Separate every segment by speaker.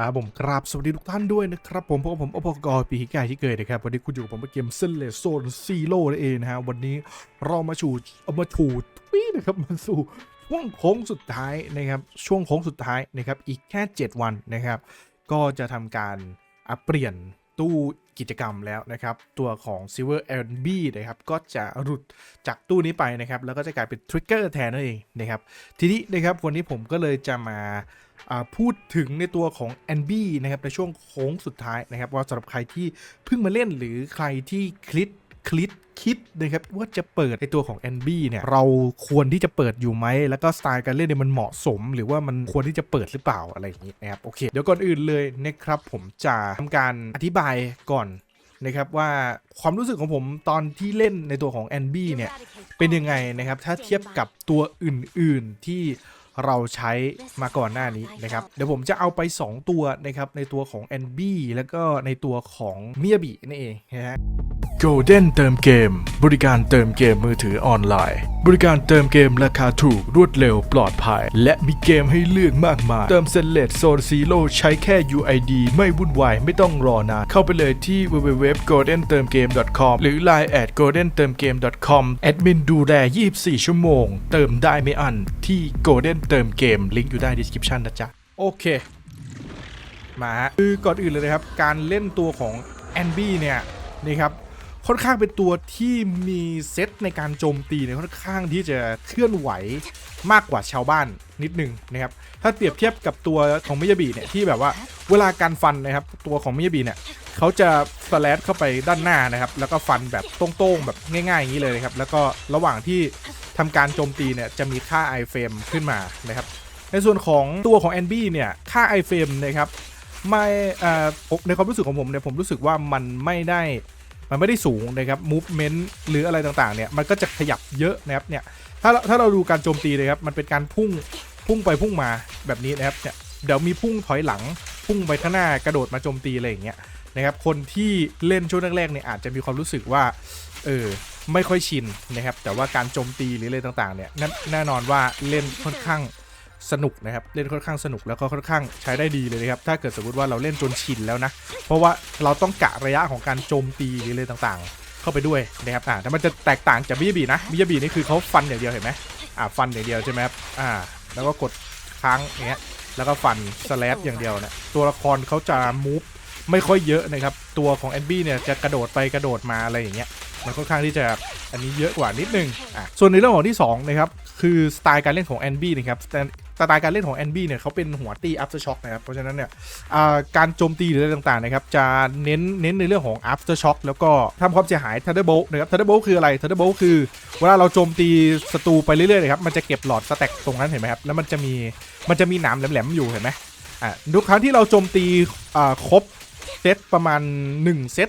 Speaker 1: ละครับผมกราบสวัสดีทุกท่านด้วยนะครับผมพวกบผมอภกรปีกายที่เกิดนะครับวันนี้คุณอยู่กับผมเกมเซนเลโซนซีโร่นั่นเองนะฮะวันนี้เรามาชูเอามาชูทวีนะครับมาสู่ช่วงโค้งสุดท้ายนะครับช่วงโค้งสุดท้ายนะครับอีกแค่ 7 วันนะครับ ก็จะทำการอัปเปลี่ยน ตู้กิจกรรมแล้วนะครับ ตัวของ Silver a b นะครับก็จะหลุดจากตู้นี้ไปนะครับ แล้วก็จะกลายเป็นทริกเกอร์แทนนั่นเองนะครับ ทีนี้นะครับวันนี้ผมก็เลยจะมาพูดถึงในตัวของ n b นะครับในช่วงโค้งสุดท้ายนะครับ ว่าสำหรับใครที่เพิ่งมาเล่นหรือใครที่คลิก คลิกคิดนะครับว่าจะเปิดในตัวของ NB เนี่ยเราควรที่จะเปิดอยู่ไหม แล้วก็สไตล์การเล่นเนี่ยมันเหมาะสม หรือว่ามันควรที่จะเปิดหรือเปล่าอะไรอย่างนี้นะครับโอเคเดี๋ยวก่อนอื่นเลยนะครับผมจะทำการอธิบายก่อนนะครับว่าความรู้สึกของผมตอนที่เล่นในตัวของ NB เนี่ยเป็นยังไงนะครับถ้าเทียบกับตัวอื่นๆที่ เราใช้มาก่อนหน้านี้นะครับ เดี๋ยวผมจะเอาไป 2 ตัวนะครับ ในตัวของ NB แล้วก็ในตัวของเมียบีนั่นเองนะฮะ Golden เติมเกม บริการเติมเกมมือถือออนไลน์ บริการเติมเกมราคาถูกรวดเร็วปลอดภัย และมีเกมให้เลือกมากมาย เติมเซนเลตโซนซีโร่ใช้แค่ UID ไม่วุ่นวาย ไม่ต้องรอนานเข้าไปเลยที่ www.goldentermgame.com หรือ line at goldentermgame.com แอดมินดูแล 24 ชั่วโมง เติมได้ไม่อันที่ Golden เติมเกมลิงก์อยู่ใต้ description นะจ๊ะ โอเค มาฮะ คือก่อนอื่นเลยนะครับ การเล่นตัวของ NB เนี่ยนี่ครับค่อนข้างเป็นตัวที่มีเซตในการโจมตีเนี่ยค่อนข้างที่จะเคลื่อนไหวมากกว่าชาวบ้านนิดนึงนะครับถ้าเปรียบเทียบกับตัวของมิยาบิเนี่ยที่แบบว่าเวลาการฟันนะครับตัวของมิยาบิเนี่ยเขาจะสแลดเข้าไปด้านหน้านะครับแล้วก็ฟันแบบตรงๆแบบง่ายๆอย่างนี้เลยนะครับแล้วก็ระหว่างที่ ทำการโจมตีเนี่ยจะมีค่า i f r a m e ขึ้นมานะครับ ในส่วนของตัวของ NB เนี่ยค่า i f r a m e นะครับไม่เอ่อผมในความรู้สึกของผมเนี่ยผมรู้สึกว่ามันไม่ได้มันไม่ได้สูงนะครับ movement หรืออะไรต่างๆ เนี่ย มันก็จะขยับเยอะนะครับ เนี่ย ถ้าเราถ้าเราดูการโจมตีเลยครับ มันเป็นการพุ่ง พุ่งไปพุ่งมาแบบนี้นะครับ เนี่ย เดี๋ยวมีพุ่งถอยหลัง พุ่งไปข้างหน้ากระโดดมาโจมตีอะไรอย่างเงี้ยนะครับ คนที่เล่นช่วงแรกๆ เนี่ยอาจจะมีความรู้สึกว่า เออ ไม่ค่อยชินนะครับ แต่ว่าการโจมตีหรืออะไรต่างๆเนี่ยแน่นอนว่าเล่นค่อนข้างสนุกนะครับ เล่นค่อนข้างสนุกแล้วก็ค่อนข้างใช้ได้ดีเลยนะครับ ถ้าเกิดสมมติว่าเราเล่นจนชินแล้วนะ เพราะว่าเราต้องกะระยะของการโจมตีหรืออะไรต่างๆ เข้าไปด้วยนะครับอ่าแต่มันจะแตกต่างจากมิยาบีนะมิยาบีนี่คือเขาฟันอย่างเดียวเห็นไหมอ่าฟันอย่างเดียวใช่ไหมครับอ่า แล้วก็กดค้างอย่างเงี้ยแล้วก็ฟันสแลดอย่างเดียวเนี่ยตัวละครเขาจะมูฟไม่ค่อยเยอะนะครับ ตัวของแอนบี้เนี่ยจะกระโดดไปกระโดดมาอะไรอย่างเงี้ย มันค่อนข้างที่จะอันนี้เยอะกว่านิดนึงอะส่วนในเรื่องของที่สองนะครับคือสไตล์การเล่นของแอนบี้นะครับสไตล์การเล่นของ NB เนี่ยเขาเป็นหัวตี after shock นะครับเพราะฉะนั้นเนี่ยการโจมตีหรืออะไรต่างๆนะครับจะเน้นเน้นในเรื่องของ after shock แล้วก็ทำความเสียหาย thunderbolt นะครับ thunderbolt คืออะไร thunderbolt คือเวลาเราโจมตีศัตรูไปเรื่อยๆนะครับมันจะเก็บหลอดสแต็กตรงนั้นเห็นไหมครับแล้วมันจะมีมันจะมีหนามแหลมๆอยู่เห็นไหมอ่าทุกครั้งที่เราโจมตีอ่าครบเซตประมาณ 1 เซต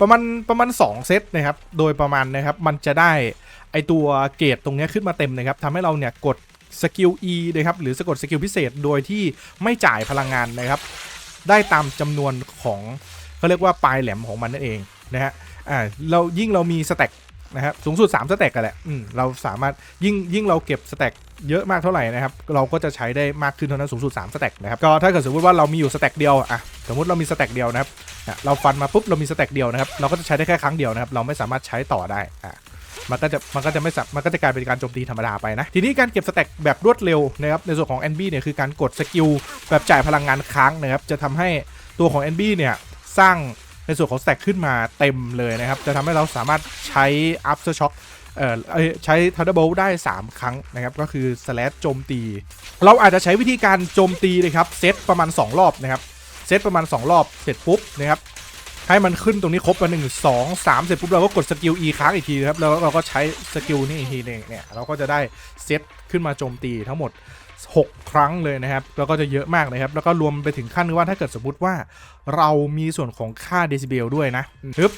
Speaker 1: ประมาณประมาณ 2 เซตนะครับ โดยประมาณนะครับมันจะได้ไอตัวเกรดตรงเนี้ยขึ้นมาเต็มนะครับทำให้เราเนี่ยกดสกิล E นะครับหรือสะกดสกิลพิเศษโดยที่ไม่จ่ายพลังงานนะครับ ได้ตามจำนวนของเขาเรียกว่าปลายแหลมของมันนั่นเองนะฮะอ่าเรายิ่งเรามีสแต็ก นะครับสูงสุด3สแต็กกันแหละเราสามารถยิ่งยิ่งเราเก็บสแต็กเยอะมากเท่าไหร่นะครับเราก็จะใช้ได้มากขึ้นเท่านั้นสูงสุด3สแต็กนะครับก็ถ้าเกิดสมมติว่าเรามีอยู่สแต็กเดียวอะสมมติเรามีสแต็กเดียวนะครับเราฟันมาปุ๊บเรามีสแต็กเดียวนะครับเราก็จะใช้ได้แค่ครั้งเดียวนะครับเราไม่สามารถใช้ต่อได้อะมันก็จะมันก็จะไม่สับมันก็จะกลายเป็นการโจมตีธรรมดาไปนะ ทีนี้การเก็บสแต็กแบบรวดเร็วนะครับในส่วนของ NB เนี่ยคือการกดสกิลแบบจ่ายพลังงานค้างนะครับจะทำให้ตัวของ NB เนี่ยสร้าง ในส่วนของสแต็กขึ้นมาเต็มเลยนะครับ จะทำให้เราสามารถใช้ after shock เอ่อเอ้ยใช้ thunderbolt ได้ 3 ครั้งนะครับ ก็คือ slash โจมตี เราอาจจะใช้วิธีการโจมตีนะครับเซตประมาณ 2 รอบนะครับเซตประมาณ 2 รอบเสร็จปุ๊บนะครับให้มันขึ้นตรงนี้ครบมาหนึ่งสองสามเสร็จปุ๊บเราก็กดสกิล E ค้างอีกทีนะครับแล้วเราก็ใช้สกิลนี่อีกทีหนึงเนี่ยเราก็จะได้เซตขึ้นมาโจมตีทั้งหมด 6 ครั้งเลยนะครับ แล้วก็จะเยอะมากนะครับ แล้วก็รวมไปถึงขั้นว่าถ้าเกิดสมมติว่า เรามีส่วนของค่าเดซิเบลด้วยนะฮึบ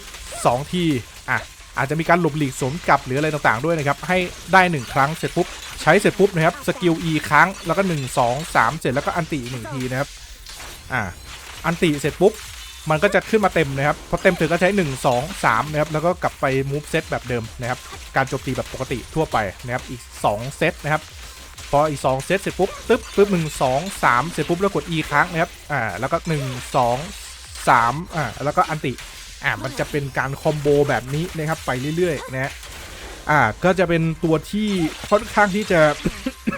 Speaker 1: สองทีอะอาจจะมีการหลบหลีกสมกับหรืออะไรต่างๆด้วยนะครับ ให้ได้ 1 ครั้งเสร็จปุ๊บ ใช้เสร็จปุ๊บนะครับสกิล E ครั้งแล้วก็ 1 2 3 เสร็จแล้วก็อันติอีหนึ่งทีนะครับอ่าอันติเสร็จปุ๊บมันก็จะขึ้นมาเต็มนะครับพอเต็มถึงก็ใช้ 1 2 3นะครับแล้วก็กลับไป move set แบบเดิมนะครับการโจมตีแบบปกติทั่วไปนะครับอีก 2 เซตนะครับ พออีก 2 เซตเสร็จปุ๊บตึ๊บปึ๊บหนึ่งสองสามเสร็จปุ๊บแล้วกด E ค้างนะครับอ่าแล้วก็1 2 3อ่าแล้วก็อันติอ่ามันจะเป็นการคอมโบแบบนี้นะครับไปเรื่อยๆนะฮะอ่าก็จะเป็นตัวที่ค่อนข้างที่จะ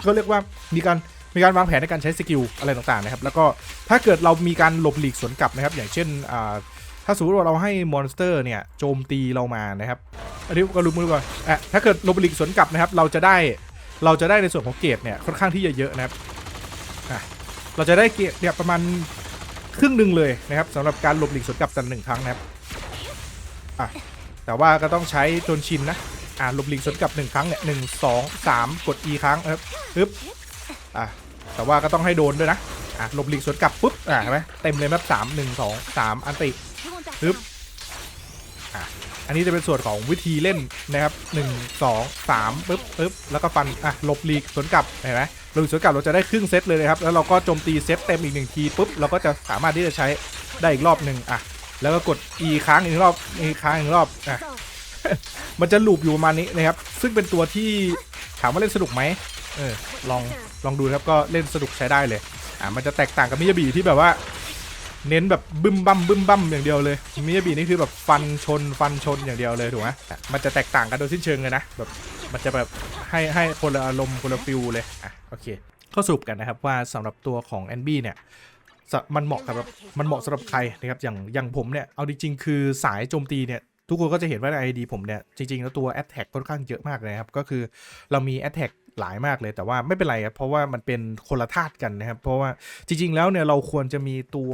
Speaker 1: เขาเรียกว่ามีการมีการวางแผนในการใช้สกิลอะไรต่างๆนะครับแล้วก็ถ้าเกิดเรามีการหลบหลีกสวนกลับนะครับ อย่างเช่นอ่าถ้าสมมติว่าเราให้มอนสเตอร์เนี่ยโจมตีเรามานะครับอันนี้ก็รู้มือก่อนอะถ้าเกิดหลบหลีกสวนกลับนะครับ เราจะได้ เราจะได้ในส่วนของเกรดเนี่ยค่อนข้างที่จะเยอะนะครับเราจะได้เกรดเนี่ยประมาณครึ่งหนึ่งเลยนะครับสำหรับการหลบหลีกสวนกลับกันหนึ่งครั้งนะครับอะแต่ว่าก็ต้องใช้จนชินนะอ่าหลบหลีกสวนกลับหนึ่งครั้งเนี่ยหนึ่งสองสามกด E ครั้งครับปึ๊บอะแต่ว่าก็ต้องให้โดนด้วยนะอะหลบหลีกสวนกลับปุ๊บอะเห็นไหมเต็มเลยครับสามหนึ่งสองสามอันติ
Speaker 2: ฮึบ
Speaker 1: อัันนี้จะเป็นส่วนของวิธีเล่นนะครับหนึ่งสองสามปึ๊บปึ๊บแล้วก็ฟันอะหลบหลีกสวนกลับเห็นไหมหลบสวนกลับเราจะได้ครึ่งเซตเลยนะครับแล้วเราก็โจมตีเซตเต็มอีกหนึ่งทีปุ๊บเราก็จะสามารถที่จะใช้ได้อีกรอบหนึ่งอะแล้วก็กด E ค้างอีกรอบ E ค้างอีกรอบอะมันจะลูปอยู่ประมาณนี้นะครับ ซึ่งเป็นตัวที่ถามว่าเล่นสนุกไหมเออลองลองดูครับก็เล่นสนุกใช้ได้เลยอ่ามันจะแตกต่างกับมิยาบิที่แบบว่า เน้นแบบบึ้มบั้มบึ้มบั้มอย่างเดียวเลยมิยาบินี่คือแบบฟันชนฟันชนอย่างเดียวเลยถูกไหมมันจะแตกต่างกันโดยสิ้นเชิงเลยนะแบบมันจะแบบให้ให้คนละอารมณ์คนละฟิลเลยอะโอเคเข้าสรุปกันนะครับว่าสำหรับตัวของแอนบี้เนี่ยมันเหมาะกับแบบมันเหมาะสำหรับใครนะครับอย่างอย่างผมเนี่ยเอาจริงๆคือสายโจมตีเนี่ยทุกคนก็จะเห็นว่าใน ID ผมเนี่ยจริงๆแล้วตัว a t t a c k ค่อนข้างเยอะมากเลยครับ ก็คือเรามี a t t a c k หลายมากเลย แต่ว่าไม่เป็นไรครับเพราะว่ามันเป็นคนละธาตุกันนะครับ เพราะว่าจริง ๆ แล้วเนี่ยเราควรจะมีตัว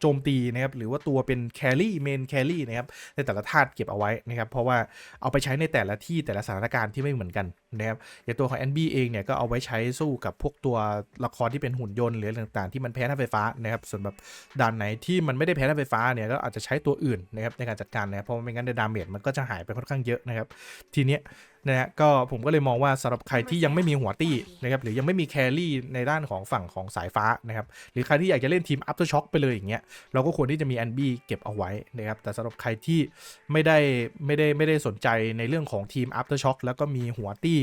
Speaker 1: โจมตีนะครับหรือว่าตัวเป็นแครี่เมนแครี่นะครับในแต่ละธาตุเก็บเอาไว้นะครับ เพราะว่าเอาไปใช้ในแต่ละที่แต่ละสถานการณ์ที่ไม่เหมือนกันนะครับอย่างตัวของ NB เองเนี่ยก็เอาไว้ใช้สู้กับพวกตัวละครที่เป็นหุ่นยนต์หรืออะไรต่างๆ ที่มันแพ้ธาไฟฟ้านะครับส่วนแบบด่านไหนที่มันไม่ได้แพ้ธาไฟฟ้าเนี่ยก็อาจจะใช้ตัวอื่นนะครับในการจัดการนะครับเพราะไม่งั้นในดาเมจมันก็จะหายไปค่อนข้างเยอะนะครับ ทีเนี้ย นะฮะก็ผมก็เลยมองว่าสำหรับใครที่ยังไม่มีหัวตี้นะครับหรือยังไม่มีแครี่ในด้านของฝั่งของสายฟ้านะครับหรือใครที่อยากจะเล่นทีม After Shock ไปเลยอย่างเงี้ยเราก็ควรที่จะมี NB เก็บเอาไว้นะครับแต่สำหรับใครที่ไม่ได้ไม่ได้ไม่ได้สนใจในเรื่องของทีม After Shock แล้วก็มีหัวตี้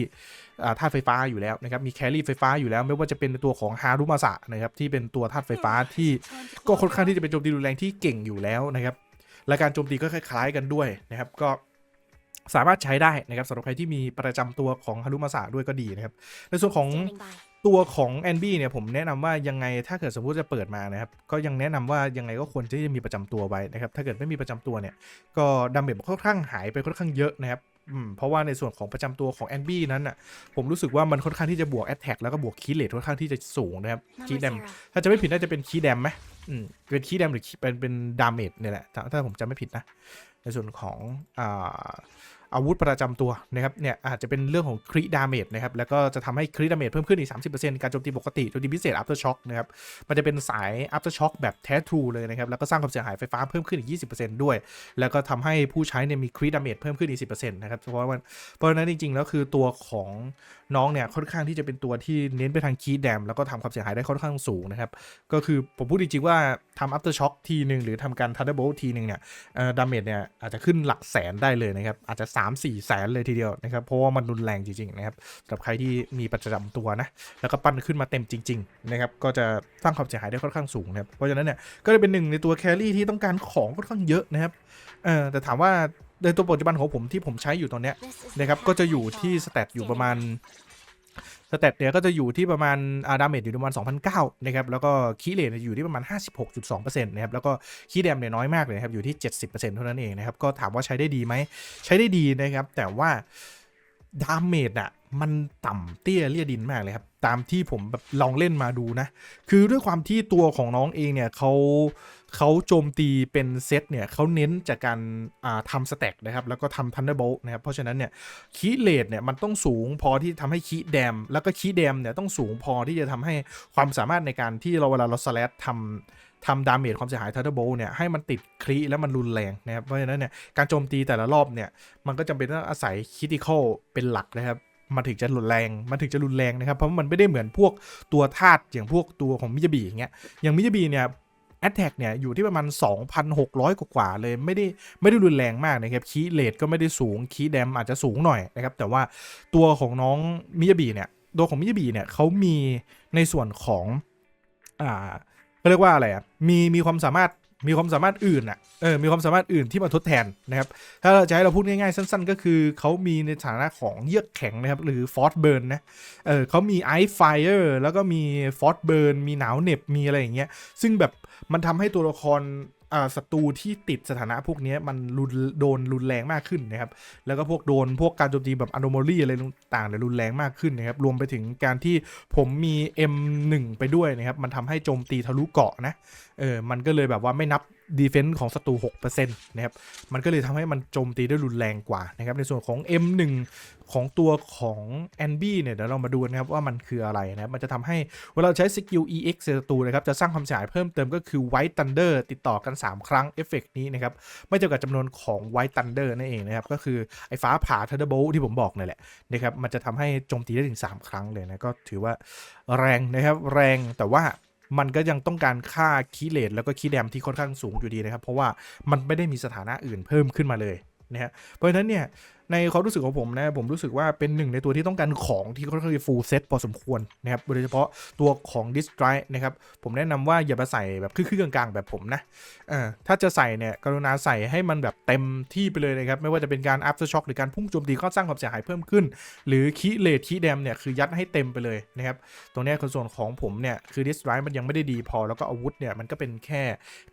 Speaker 1: อ่าธาตุไฟฟ้าอยู่แล้วนะครับมีแครี่ไฟฟ้าอยู่แล้ว ไม่ว่าจะเป็นตัวของฮารุมาสะนะครับที่เป็นตัวธาตุไฟฟ้าที่ก็ค่อนข้างที่จะเป็นโจมตีรุนแรงที่เก่งอยู่แล้วนะครับและการโจมตีก็คล้ายๆกันด้วยนะครับก็ สามารถใช้ได้นะครับสำหรับใครที่มีประจำตัวของฮารุมาสะด้วยก็ดีนะครับ ในส่วนของตัวของ NB เนี่ยผมแนะนำว่ายังไงถ้าเกิดสมมติจะเปิดมานะครับ ก็ยังแนะนำว่ายังไงก็ควรที่จะมีประจำตัวไว้นะครับ ถ้าเกิดไม่มีประจำตัวเนี่ย ก็ดาเมจมันค่อนข้างหายไปค่อนข้างเยอะนะครับอืมเพราะว่าในส่วนของประจำตัวของ NB นั้นอะผมรู้สึกว่ามันค่อนข้างที่จะบวก Attack แล้วก็บวกคีย์เลทค่อนข้างที่จะสูงนะครับคีย์แดมถ้าจะไม่ผิดน่าจะเป็นคีย์แดมไหมอืมเป็นคีย์แดมหรือ key- เป็นเป็นดาเมจเนี่ยแหละถ้าถ้าผมจำไม่ผิดนะ ในส่วนของ อาวุธประจำตัวนะครับเนี่ยอาจจะเป็นเรื่องของคริดาเมจนะครับแล้วก็จะทำให้คริดาเมจเพิ่มขึ้นอีก 30%การโจมตีปกติโจมตีพิเศษ after shock นะครับมันจะเป็นสาย after shock แบบแท้ทรูเลยนะครับแล้วก็สร้างความเสียหายไฟฟ้าเพิ่มขึ้นอีก 20%ด้วย แล้วก็ทำให้ผู้ใช้เนี่ยมีคริดาเมจเพิ่มขึ้นอีก 10%นะครับเพราะว่าเพราะฉะนั้นจริงๆแล้วคือตัวของน้องเนี่ยค่อนข้างที่จะเป็นตัวที่เน้นไปทางคีดแดมแล้วก็ทำความเสียหายได้ค่อนข้างสูงนะครับก็คือผมพูดจริงๆว่าทำ after shock ทีหนึ่งหรือทำการ thunderbolt ทีหนึ่งเนี่ยดาเมจเนี่ยอาจจะขึ้นหลักแสนได้เลยนะครับอาจจะ3 4แสนเลยทีเดียวนะครับ เพราะว่ามันรุนแรงจริงๆนะครับสำหรับใครที่มีประจำตัวนะ แล้วก็ปั้นขึ้นมาเต็มจริงๆนะครับ ก็จะสร้างความเสียหายได้ค่อนข้างสูงนะครับ เพราะฉะนั้นเนี่ย ก็จะเป็นหนึ่งในตัวแครี่ที่ต้องการของค่อนข้างเยอะนะครับเออแต่ถามว่าในตัวปัจจุบันของผมที่ผมใช้อยู่ตอนเนี้ยนะครับ ก็จะอยู่ที่สเตตอยู่ประมาณ สเตตเนี่ยก็จะอยู่ที่ประมาณอาดาเมจอยู่ประมาณ2,009นะครับแล้วก็คีย์เลนอยู่ที่ประมาณ 56.2%นะครับแล้วก็คีย์แดมเนี่ยน้อยมากเลยครับอยู่ที่ 70%เท่านั้นเองนะครับก็ถามว่าใช้ได้ดีไหมใช้ได้ดีนะครับแต่ว่า ดาเมจอะมันต่ำเตี้ยเลี่ยดินมากเลยครับ ตามที่ผมแบบลองเล่นมาดูนะ คือด้วยความที่ตัวของน้องเองเนี่ยเขาเขาโจมตีเป็นเซตเนี่ยเขาเน้นจากการาทำสแต็กนะครับ แล้วก็ทำทันเดอร์โบลนะครับ เพราะฉะนั้นเนี่ยคีเลดเนี่ยมันต้องสูงพอที่ทำให้คีแดม แล้วก็คีแดมเนี่ยต้องสูงพอที่จะทำให้ความสามารถในการที่เราเวลาเราสแลตทำ ทำดาเมจความเสียหายทันเดอร์โบเนี่ยให้มันติดครีแล้วมันรุนแรงนะครับ เพราะฉะนั้นเนี่ยการโจมตีแต่ละรอบเนี่ยมันก็จำเป็นต้องอาศัยคิติคอลเป็นหลักนะครับมันถึงจะรุนแรง มันถึงจะรุนแรงนะครับ เพราะมันไม่ได้เหมือนพวกตัวธาตุอย่างพวกตัวของมิยาบิอย่างเงี้ย อย่างมิยาบิเนี่ยแอตแทกเนี่ยอยู่ที่ประมาณ 2,600 กว่าเลยไม่ได้ไม่ได้รุนแรงมากนะครับ คีเลดก็ไม่ได้สูง คีแดมอาจจะสูงหน่อยนะครับ แต่ว่าตัวของน้องมิยาบิเนี่ย ตัวของมิยาบิเนี่ยเขามีในส่วนของอ่า เขาเรียกว่าอะไรอะมีมีความสามารถมีความสามารถอื่นอะเออมีความสามารถอื่นที่มาทดแทนนะครับ ถ้าเราจะให้เราพูดง่ายๆ สั้น ๆ ก็คือเขามีในฐานะของเยือกแข็งนะครับ หรือฟอสเบิร์นนะเออเขามีไอซ์ไฟเออร์แล้วก็มีฟอสเบิร์นมีหนาวเหน็บมีอะไรอย่างเงี้ยซึ่งแบบมันทำให้ตัวละคร ศัตรูที่ติดสถานะพวกนี้มันรุนโดนรุนแรงมากขึ้นนะครับ แล้วก็พวกโดนพวกการโจมตีแบบอโนโมลี่อะไรต่างๆเนี่ยรุนแรงมากขึ้นนะครับ รวมไปถึงการที่ผมมี M1 ไปด้วยนะครับ มันทำให้โจมตีทะลุเกาะนะ เออ มันก็เลยแบบว่าไม่นับ ดีเฟนส์ของศัตรู6%นะครับ มันก็เลยทำให้มันโจมตีได้รุนแรงกว่านะครับ ในส่วนของ M1 ของตัวของ n b เนี่ย เดี๋ยวเรามาดูนะครับว่ามันคืออะไรนะครับ มันจะทำให้เวลาใช้สกิล EX เซตูนะครับ จะสร้างความเสียหายเพิ่มเติมก็คือ White Thunder ติดต่อกัน 3 ครั้งเอฟเฟกนี้นะครับ ไม่จำกัดจำนวนของ White Thunder นั่นเองนะครับ ก็คือไอ้ฟ้าผ่า Thunderbolt ที่ผมบอกนั่นแหละนะครับ มันจะทำให้โจมตีได้ถึง 3 ครั้งเลยนะ ก็ถือว่าแรงนะครับ แรงแต่ว่า มันก็ยังต้องการค่าคีเลตแล้วก็คีแดมที่ค่อนข้างสูงอยู่ดีนะครับ เพราะว่ามันไม่ได้มีสถานะอื่นเพิ่มขึ้นมาเลยนะฮะเพราะฉะนั้นเนี่ย ในความรู้สึกของผมนะผมรู้สึกว่าเป็นหนึ่งในตัวที่ต้องการของที่ค่อนข้างฟูลเซตพอสมควรนะครับโดยเฉพาะตัวของดิสไ r นะครับผมแนะนำว่าอย่าไปใส่แบบคือกลางๆ แบบผมนะเออถ้าจะใส่เนี่ยกรุณาใส่ให้มันแบบเต็มที่ไปเลยนะครับ ไม่ว่าจะเป็นการ after shock หรือการพุ่งโจมตีก็สร้างความเสียหายเพิ่มขึ้น หรือคีเลทคีแดมเนี่ยคือยัดให้เต็มไปเลยนะครับตรงนี้คือส่วนของผมเนี่ยคือดิสไ r มันยังไม่ได้ดีพอแล้วก็อาวุธเนี่ยมันก็เป็นแค่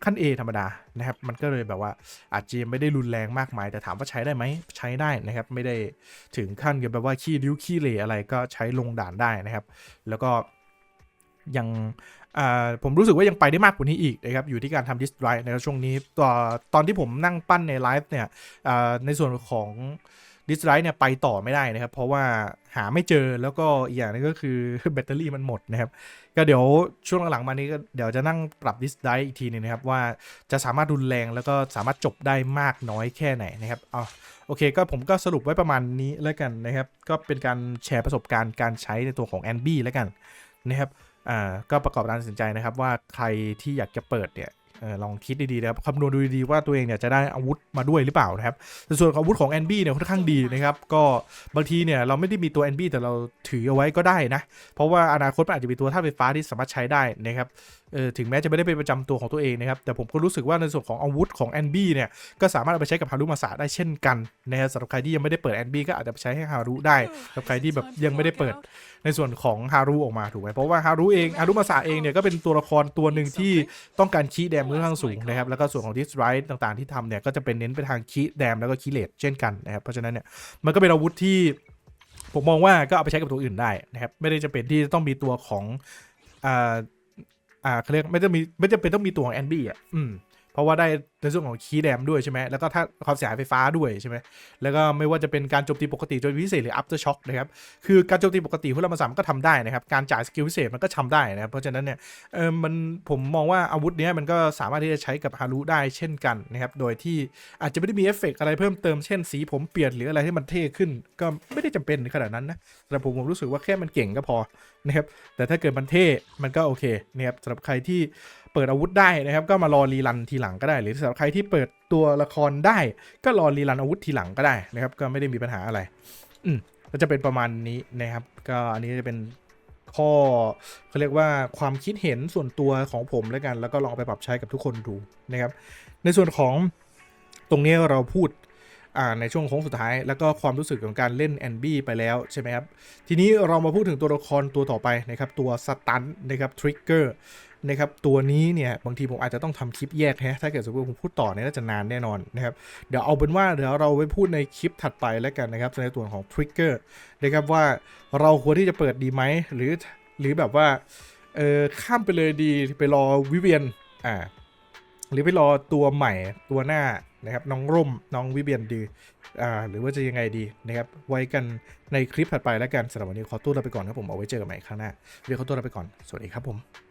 Speaker 1: ขั้น A ธรรมดานะครับมันก็เลยแบบว่าอาจจะไม่ได้รุนแรงมากมายแต่ถามว่าใช้ได้ไหมใช้ได้นะครับ ไม่ได้ถึงขั้นกับแบบว่าขี้ริ้วขี้เหร่อะไรก็ใช้ลงด่านได้นะครับ แล้วก็ยังอ่าผมรู้สึกว่ายังไปได้มากกว่านี้อีกนะครับ อยู่ที่การทำดิสไ r ในช่วงนี้ตอนตอนที่ผมนั่งปั้นในไลฟ์เนี่ยอ่าในส่วนของ ดิสไ r เนี่ยไปต่อไม่ได้นะครับ เพราะว่าหาไม่เจอแล้วก็อีกอย่างนึงก็คือแบตเตอรี่มันหมดนะครับ ก็เดี๋ยวช่วงหลังๆมานี้ก็เดี๋ยวจะนั่งปรับดิสไ r อีกทีหนึงนะครับ ว่าจะสามารถรุนแรงแล้วก็สามารถจบได้มากน้อยแค่ไหนนะครับเอโอเคก็ผมก็สรุปไว้ประมาณนี้แล้วกันนะครับ ก็เป็นการแชร์ประสบการณ์การใช้ในตัวของ n b แล้วกันนะครับอ่าก็ประกอบการตัดสินใจนะครับว่าใครที่อยากจะเปิดเนี่ย ออลองคิดดีๆนะครับคำนวณดูดีๆว่าตัวเองเนี่ยจะได้อาวุธมาด้วยหรือเปล่านะครับแต่ส่วนอาวุธของแอนบี้เนี่ยค่อนข้างดีนะครับ ก็บางทีเนี่ยเราไม่ได้มีตัวแอนบี้แต่เราถือเอาไว้ก็ได้นะ เพราะว่าอนาคตมันอาจจะมีตัวท่าไฟฟ้าที่สามารถใช้ได้นะครับเออถึงแม้จะไม่ได้เป็นประจำตัวของตัวเองนะครับ แต่ผมก็รู้สึกว่าในส่วนของอาวุธของ NB เนี่ย ก็สามารถเอาไปใช้กับฮารุมาสะได้เช่นกันนะครับสำหรับใครที่ยังไม่ได้เปิด NB ก็อาจจะไปใช้ให้ฮารุได้สำหรับใครที่แบบยังไม่ได้เปิดในส่วนของฮารุออกมาถูกไหมเพราะว่าฮารุเองฮารุมาสะเองเนี่ยก็เป็นตัวละครตัวหนึ่งที่ต้องการคีแดมค่อนข้างสูงนะครับแล้วก็ส่วนของดิสไรท์ต่างๆที่ทำเนี่ยก็จะเป็นเน้นไปทางคีแดมแล้วก็คีเลทเช่นกันนะครับเพราะฉะนั้นเนี่ยมันก็เป็นอาวุธที่ผมมองว่าก็เอาไปใช้กับตัวอื่นได้นะครับไม่ได้จะเป็นที่ต้องมีตัวของอ่า อ่าเขาเรียกไม่ต้องมีไม่จำเป็นต้องมีตัวของแอนบี้อะอืมเพราะว่าได้ในส่วนของคีย์แดมด้วยใช่ไหมแล้วก็ถ้าความเสียหายไฟฟ้าด้วยใช่ไหมแล้วก็ไม่ว่าจะเป็นการโจมตีปกติโจมตีพิเศษหรือ after shock นะครับคือการโจมตีปกติพวกเรามาสามก็ทำได้นะครับการจ่ายสกิลพิเศษมันก็ทำได้นะครับเพราะฉะนั้นเนี่ยเออมันผมมองว่าอาวุธเนี้ยมันก็สามารถที่จะใช้กับฮารุได้เช่นกันนะครับโดยที่อาจจะไม่ได้มีเอฟเฟกต์อะไรเพิ่มเติมเช่นสีผมเปลี่ยนหรืออะไรที่มันเท่ขึ้น ก็ไม่ได้จำเป็นขนาดนั้นนะแต่ผมผมรู้สึกว่าแค่มันเก่งก็พอนะครับแต่ถ้าเกิดมันเท่มันก็โอเคนะครับสำหรับใครที่เปิดอาวุธได้นะครับก็มารอรีรันทีหลังก็ได้หรือสหรับใครที่เปิดตัวละครได้ ก็รอรีรันอาวุธทีหลังก็ได้นะครับ ก็ไม่ได้มีปัญหาอะไร อืมก็จะเป็นประมาณนี้นะครับ ก็อันนี้จะเป็นข้อเขาเรียกว่าความคิดเห็นส่วนตัวของผมแล้วกัน แล้วก็ลองไปปรับใช้กับทุกคนดูนะครับ ในส่วนของตรงนี้เราพูดในช่วงโค้งสุดท้าย แล้วก็ความรู้สึกของการเล่นแอนบี้ไปแล้วใช่ไหมครับ ทีนี้เรามาพูดถึงตัวละครตัวต่อไปนะครับ ตัวสตันนะครับทริกเกอร์ นะครับตัวนี้เนี่ยบางทีผมอาจจะต้องทำคลิปแยกแฮะถ้าเกิดสมมติผมพูดต่อเนี่ยน่าจะนานแน่นอนนะครับเดี๋ยวเอาเป็นว่าเดี๋ยวเราไปพูดในคลิปถัดไปแล้วกันนะครับในส่วนของทริกเกอร์นะครับว่าเราควรที่จะเปิดดีไหมหรือหรือแบบว่าเออข้ามไปเลยดีไปรอวิเวียนอ่าหรือไปรอตัวใหม่ตัวหน้านะครับน้องร่มน้องวิเวียนดีอ่าหรือว่าจะยังไงดีนะครับไว้กันในคลิปถัดไปแล้วกันสำหรับวันนี้ขอตัวลาไปก่อนครับผมเอาไว้เจอกันใหม่ครั้งหน้าเรียกขอตัวลาไปก่อนสวัสดีครับผม